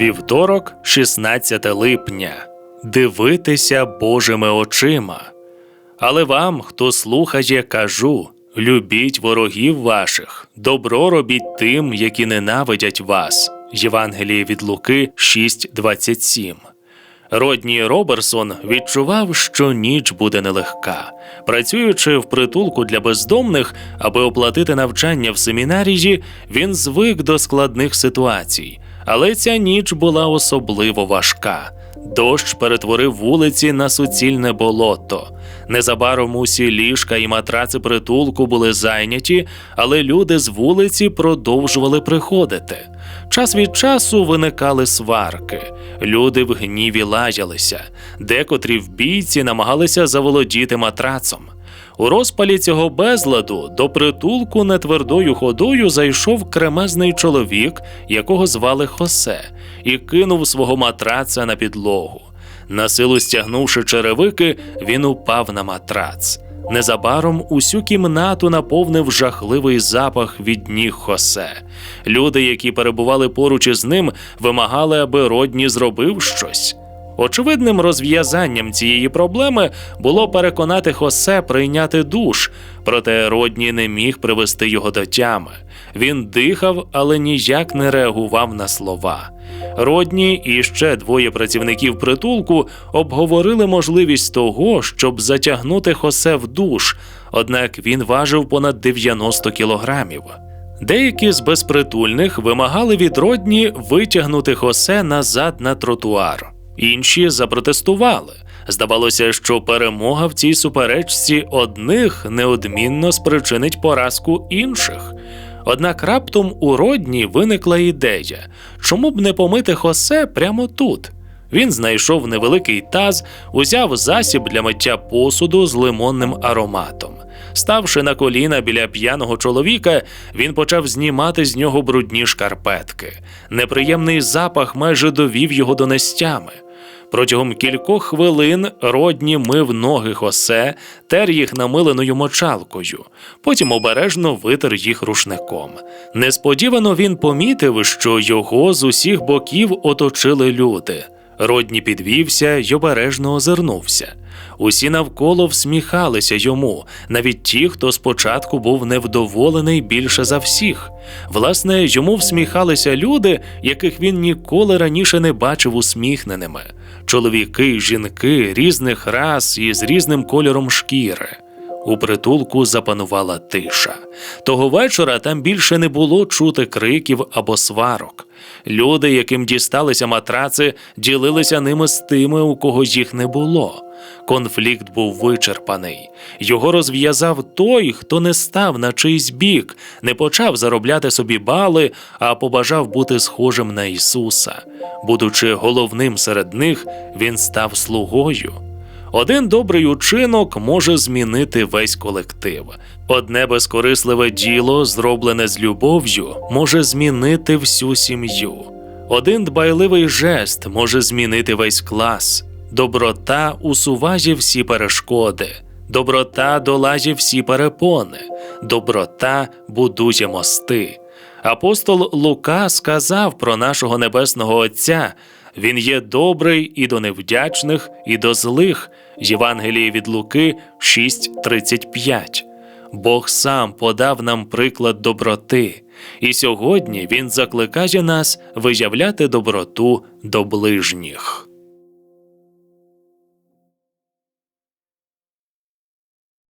Вівторок, 16 липня. Дивитися Божими очима. Але вам, хто слухає, кажу: любіть ворогів ваших, добро робіть тим, які ненавидять вас. Євангеліє від Луки 6.27. Родній Роберсон відчував, що ніч буде нелегка. Працюючи в притулку для бездомних, аби оплатити навчання в семінарії, він звик до складних ситуацій. Але ця ніч була особливо важка. Дощ перетворив вулиці на суцільне болото. Незабаром усі ліжка і матраци притулку були зайняті, але люди з вулиці продовжували приходити. Час від часу виникали сварки. Люди в гніві лаялися, декотрі в бійці намагалися заволодіти матрацом. У розпалі цього безладу до притулку нетвердою ходою зайшов кремезний чоловік, якого звали Хосе, і кинув свого матраца на підлогу. Насилу стягнувши черевики, він упав на матрац. Незабаром усю кімнату наповнив жахливий запах від ніг Хосе. Люди, які перебували поруч із ним, вимагали, аби Родні зробив щось. Очевидним розв'язанням цієї проблеми було переконати Хосе прийняти душ, проте Родні не міг привести його до тями. Він дихав, але ніяк не реагував на слова. Родні і ще двоє працівників притулку обговорили можливість того, щоб затягнути Хосе в душ, однак він важив понад 90 кілограмів. Деякі з безпритульних вимагали від Родні витягнути Хосе назад на тротуар. Інші запротестували. Здавалося, що перемога в цій суперечці одних неодмінно спричинить поразку інших. Однак раптом у Родні виникла ідея, чому б не помити Хосе прямо тут. Він знайшов невеликий таз, узяв засіб для миття посуду з лимонним ароматом. Ставши на коліна біля п'яного чоловіка, він почав знімати з нього брудні шкарпетки. Неприємний запах майже довів його до нестями. Протягом кількох хвилин Родні мив ноги Хосе, тер їх намиленою мочалкою, потім обережно витер їх рушником. Несподівано він помітив, що його з усіх боків оточили люди. Родні підвівся й обережно озирнувся. Усі навколо всміхалися йому, навіть ті, хто спочатку був невдоволений більше за всіх. Власне, йому всміхалися люди, яких він ніколи раніше не бачив усміхненими чоловіки, жінки різних рас і з різним кольором шкіри. У притулку запанувала тиша. Того вечора там більше не було чути криків або сварок. Люди, яким дісталися матраци, ділилися ними з тими, у кого їх не було. Конфлікт був вичерпаний. Його розв'язав той, хто не став на чийсь бік, не почав заробляти собі бали, а побажав бути схожим на Ісуса. Будучи головним серед них, він став слугою. Один добрий учинок може змінити весь колектив. Одне безкорисливе діло, зроблене з любов'ю, може змінити всю сім'ю. Один дбайливий жест може змінити весь клас. Доброта усуває всі перешкоди. Доброта долає всі перепони. Доброта будує мости. Апостол Лука сказав про нашого небесного Отця. Він є добрий і до невдячних, і до злих. Євангеліє від Луки 6.35. Бог сам подав нам приклад доброти, і сьогодні Він закликає нас виявляти доброту до ближніх.